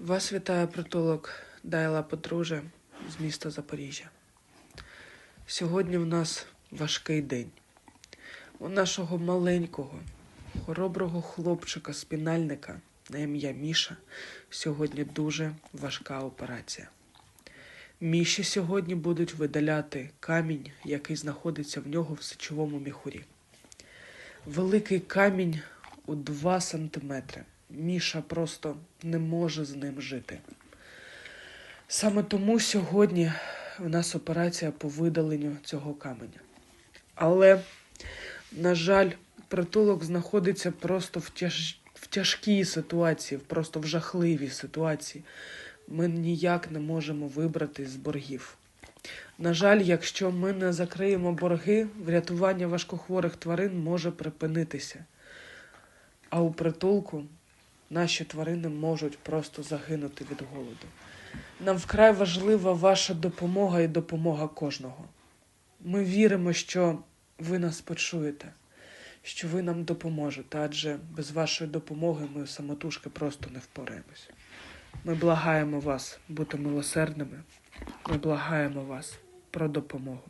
Вас вітає притулок Дайла Подружа з міста Запоріжжя. Сьогодні в нас важкий день. У нашого маленького, хороброго хлопчика-спінальника на ім'я Міша сьогодні дуже важка операція. Міші сьогодні будуть видаляти камінь, який знаходиться в нього в сечовому міхурі. Великий камінь у 2 сантиметри. Міша просто не може з ним жити. Саме тому сьогодні в нас операція по видаленню цього каменя. Але, на жаль, притулок знаходиться просто в, тяж... в тяжкій ситуації, просто в жахливій ситуації. Ми ніяк не можемо вибратись з боргів. На жаль, якщо ми не закриємо борги, врятування важкохворих тварин може припинитися. А у притулку наші тварини можуть просто загинути від голоду. Нам вкрай важлива ваша допомога і допомога кожного. Ми віримо, що ви нас почуєте, що ви нам допоможете, адже без вашої допомоги ми самотужки просто не впораємось. Ми благаємо вас бути милосердними. Ми благаємо вас про допомогу.